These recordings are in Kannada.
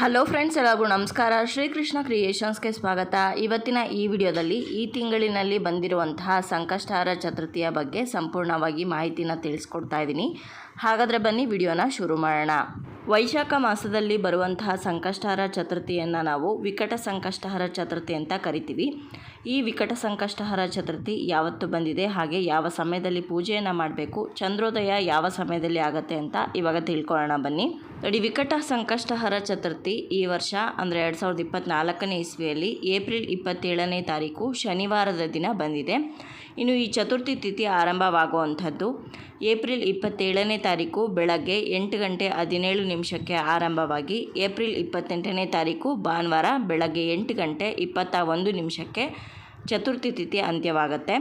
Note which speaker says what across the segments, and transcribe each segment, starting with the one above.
Speaker 1: ಹಲೋ ಫ್ರೆಂಡ್ಸ್ ಎಲ್ಲರಿಗೂ ನಮಸ್ಕಾರ. ಶ್ರೀಕೃಷ್ಣ ಕ್ರಿಯೇಷನ್ಸ್ಗೆ ಸ್ವಾಗತ. ಇವತ್ತಿನ ಈ ವಿಡಿಯೋದಲ್ಲಿ ಈ ತಿಂಗಳಿನಲ್ಲಿ ಬಂದಿರುವಂತಹ ಸಂಕಷ್ಟಹಾರ ಚತುರ್ಥಿಯ ಬಗ್ಗೆ ಸಂಪೂರ್ಣವಾಗಿ ಮಾಹಿತಿನ ತಿಳಿಸ್ಕೊಡ್ತಾ ಇದ್ದೀನಿ. ಹಾಗಾದರೆ ಬನ್ನಿ ವಿಡಿಯೋನ ಶುರು ಮಾಡೋಣ. ವೈಶಾಖ ಮಾಸದಲ್ಲಿ ಬರುವಂತಹ ಸಂಕಷ್ಟಹಾರ ಚತುರ್ಥಿಯನ್ನು ನಾವು ವಿಕಟ ಸಂಕಷ್ಟಹಾರ ಚತುರ್ಥಿ ಅಂತ ಕರಿತೀವಿ. ಈ ವಿಕಟ ಸಂಕಷ್ಟಹಾರ ಚತುರ್ಥಿ ಯಾವತ್ತು ಬಂದಿದೆ, ಹಾಗೆ ಯಾವ ಸಮಯದಲ್ಲಿ ಪೂಜೆಯನ್ನು ಮಾಡಬೇಕು, ಚಂದ್ರೋದಯ ಯಾವ ಸಮಯದಲ್ಲಿ ಆಗುತ್ತೆ ಅಂತ ಇವಾಗ ತಿಳ್ಕೊಳ್ಳೋಣ ಬನ್ನಿ. ನೋಡಿ, ವಿಕಟ ಸಂಕಷ್ಟಹರ ಚತುರ್ಥಿ ಈ ವರ್ಷ ಅಂದರೆ ಎರಡು ಸಾವಿರದ ಇಪ್ಪತ್ತ್ನಾಲ್ಕನೇ ಇಸ್ವಿಯಲ್ಲಿ ಏಪ್ರಿಲ್ ಇಪ್ಪತ್ತೇಳನೇ ತಾರೀಕು ಶನಿವಾರದ ದಿನ ಬಂದಿದೆ. ಇನ್ನು ಈ ಚತುರ್ಥಿ ತಿಥಿ ಆರಂಭವಾಗುವಂಥದ್ದು. ಏಪ್ರಿಲ್ ಇಪ್ಪತ್ತೇಳನೇ ತಾರೀಕು ಬೆಳಗ್ಗೆ ಎಂಟು ಗಂಟೆ ಹದಿನೇಳು ನಿಮಿಷಕ್ಕೆ ಆರಂಭವಾಗಿ ಏಪ್ರಿಲ್ ಇಪ್ಪತ್ತೆಂಟನೇ ತಾರೀಕು ಭಾನುವಾರ ಬೆಳಗ್ಗೆ ಎಂಟು ಗಂಟೆ ಇಪ್ಪತ್ತ ಒಂದು ನಿಮಿಷಕ್ಕೆ ಚತುರ್ಥಿ ತಿಥಿ ಅಂತ್ಯವಾಗುತ್ತೆ.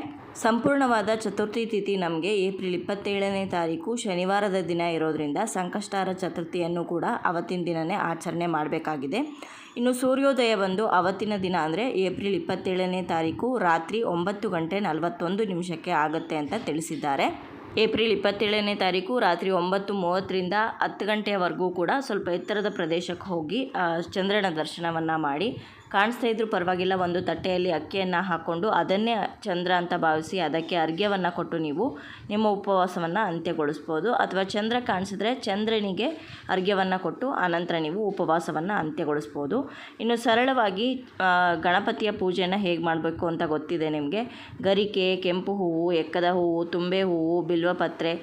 Speaker 1: ಸಂಪೂರ್ಣವಾದ ಚತುರ್ಥಿ ತಿಥಿ ನಮಗೆ ಏಪ್ರಿಲ್ ಇಪ್ಪತ್ತೇಳನೇ ತಾರೀಕು ಶನಿವಾರದ ದಿನ ಇರೋದರಿಂದ ಸಂಕಷ್ಟಾರ ಚತುರ್ಥಿಯನ್ನು ಕೂಡ ಅವತ್ತಿನ ದಿನವೇ ಆಚರಣೆ ಮಾಡಬೇಕಾಗಿದೆ. ಇನ್ನು ಸೂರ್ಯೋದಯ ಬಂದು ಅವತ್ತಿನ ದಿನ ಅಂದರೆ ಏಪ್ರಿಲ್ ಇಪ್ಪತ್ತೇಳನೇ ತಾರೀಕು ರಾತ್ರಿ ಒಂಬತ್ತು ಗಂಟೆ ನಲವತ್ತೊಂದು ನಿಮಿಷಕ್ಕೆ ಆಗುತ್ತೆ ಅಂತ ತಿಳಿಸಿದ್ದಾರೆ. ಏಪ್ರಿಲ್ ಇಪ್ಪತ್ತೇಳನೇ ತಾರೀಕು ರಾತ್ರಿ ಒಂಬತ್ತು ಮೂವತ್ತರಿಂದ ಹತ್ತು ಗಂಟೆಯವರೆಗೂ ಕೂಡ ಸ್ವಲ್ಪ ಎತ್ತರದ ಪ್ರದೇಶಕ್ಕೆ ಹೋಗಿ ಚಂದ್ರನ ದರ್ಶನವನ್ನು ಮಾಡಿ ಕಾಣಿಸ್ತಾ ಇದ್ರೂ ಪರವಾಗಿಲ್ಲ. ಒಂದು ತಟ್ಟೆಯಲ್ಲಿ ಅಕ್ಕಿಯನ್ನು ಹಾಕ್ಕೊಂಡು ಅದನ್ನೇ ಚಂದ್ರ ಅಂತ ಭಾವಿಸಿ ಅದಕ್ಕೆ ಅರ್ಘ್ಯವನ್ನು ಕೊಟ್ಟು ನೀವು ನಿಮ್ಮ ಉಪವಾಸವನ್ನು ಅಂತ್ಯಗೊಳಿಸ್ಬೋದು. ಅಥವಾ ಚಂದ್ರ ಕಾಣಿಸಿದ್ರೆ ಚಂದ್ರನಿಗೆ ಅರ್ಘ್ಯವನ್ನು ಕೊಟ್ಟು ಆನಂತರ ನೀವು ಉಪವಾಸವನ್ನು ಅಂತ್ಯಗೊಳಿಸ್ಬೋದು. ಇನ್ನು ಸರಳವಾಗಿ ಗಣಪತಿಯ ಪೂಜೆಯನ್ನು ಹೇಗೆ ಮಾಡಬೇಕು ಅಂತ ಗೊತ್ತಿದೆ ನಿಮಗೆ? ಗರಿಕೆ, ಕೆಂಪು ಹೂವು, ಎಕ್ಕದ ಹೂವು, ತುಂಬೆ ಹೂವು ಬಿಲ್ವಪತ್ರೆ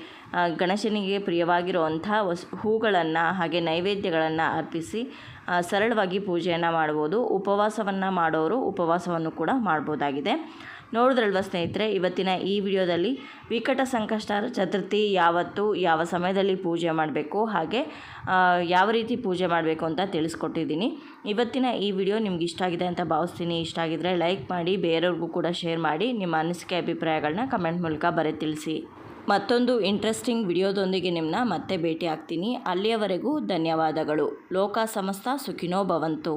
Speaker 1: ಗಣೇಶನಿಗೆ ಪ್ರಿಯವಾಗಿರುವಂಥ ವಸ್, ಹೂಗಳನ್ನು ಹಾಗೆ ನೈವೇದ್ಯಗಳನ್ನು ಅರ್ಪಿಸಿ ಸರಳವಾಗಿ ಪೂಜೆಯನ್ನು ಮಾಡ್ಬೋದು. ಉಪವಾಸವನ್ನು ಮಾಡೋರು ಉಪವಾಸವನ್ನು ಕೂಡ ಮಾಡ್ಬೋದಾಗಿದೆ. ನೋಡಿದ್ರಲ್ವ ಸ್ನೇಹಿತರೆ, ಇವತ್ತಿನ ಈ ವಿಡಿಯೋದಲ್ಲಿ ವಿಕಟ ಸಂಕಷ್ಟ ಚತುರ್ಥಿ ಯಾವತ್ತು, ಯಾವ ಸಮಯದಲ್ಲಿ ಪೂಜೆ ಮಾಡಬೇಕು, ಹಾಗೆ ಯಾವ ರೀತಿ ಪೂಜೆ ಮಾಡಬೇಕು ಅಂತ ತಿಳಿಸ್ಕೊಟ್ಟಿದ್ದೀನಿ. ಇವತ್ತಿನ ಈ ವಿಡಿಯೋ ನಿಮ್ಗೆ ಇಷ್ಟ ಆಗಿದೆ ಅಂತ ಭಾವಿಸ್ತೀನಿ. ಇಷ್ಟ ಆಗಿದ್ರೆ ಲೈಕ್ ಮಾಡಿ, ಬೇರೆಯವ್ರಿಗೂ ಕೂಡ ಶೇರ್ ಮಾಡಿ, ನಿಮ್ಮ ಅನಿಸಿಕೆ ಅಭಿಪ್ರಾಯಗಳನ್ನ ಕಮೆಂಟ್ ಮೂಲಕ ಬರೆ ತಿಳಿಸಿ. ಮತ್ತೊಂದು ಇಂಟ್ರೆಸ್ಟಿಂಗ್ ವಿಡಿಯೋದೊಂದಿಗೆ ನಿಮ್ಮನ್ನ ಮತ್ತೆ ಭೇಟಿ ಆಗ್ತೀನಿ ಅಲ್ಲಿಯವರೆಗೂ ಧನ್ಯವಾದಗಳು. ಲೋಕ ಸಮಸ್ತ ಸುಖಿನೋ ಭವಂತು.